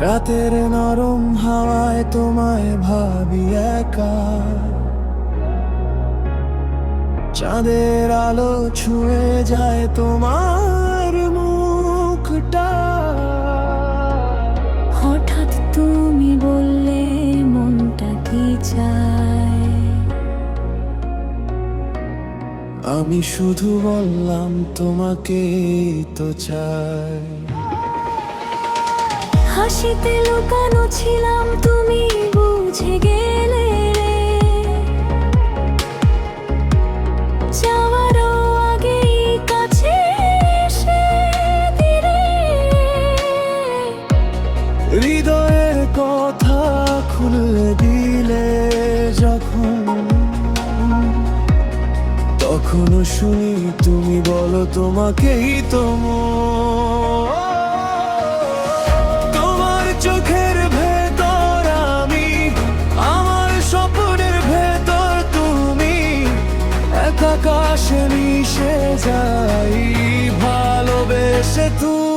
রাতের নরম হাওয়ায় তোমায় ভাবি একা। চাঁদের আলো ছুঁয়ে যায় তোমার মুখটা। হঠাৎ তুমি বললে মনটা কি চায়? আমি শুধু বললাম তোমাকে তো চাই। হাসিতে লুকানো ছিলাম, তুমি বুঝে গেলে রে। যাওয়ারও কাছে এসে হৃদয়ের কথা খুলে দিলে যখন। তখনও শুনি তুমি বলো তোমাকেই তো মন। মিশে যাই ভালোবেসে তুমি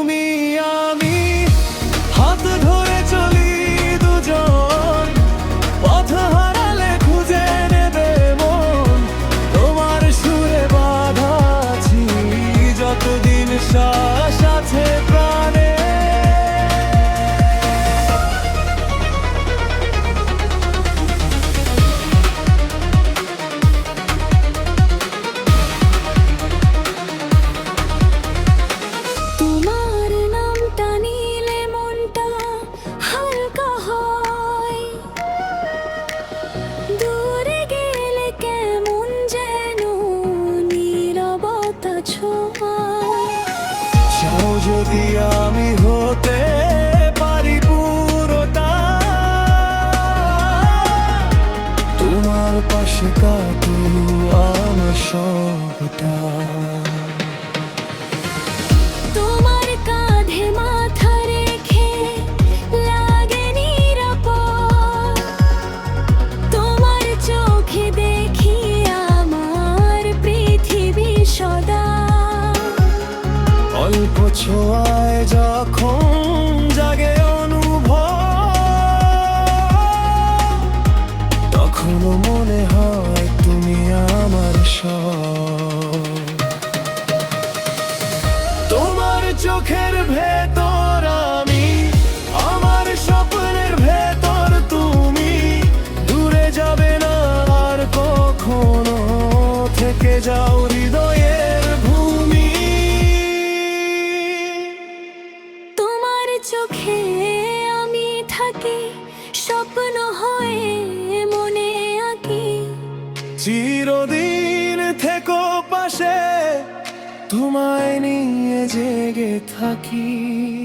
চাও যদি আমি হতে পারি পুরোটা। তোমার পাশে কাটু আমার সবটা। ছোঁয়ায় যখন জাগে অনুভব তখন মনে হয় তুমি আমার সব। তোমার চোখের ভেতর আমি, আমার স্বপ্নের ভেতর তুমি। দূরে যাবে না আর কখনো, থেকে যাও হৃদয়ের হয়ে মনে আঁকি। চিরদিন থেকো পাশে তোমায় নিয়ে জেগে থাকি।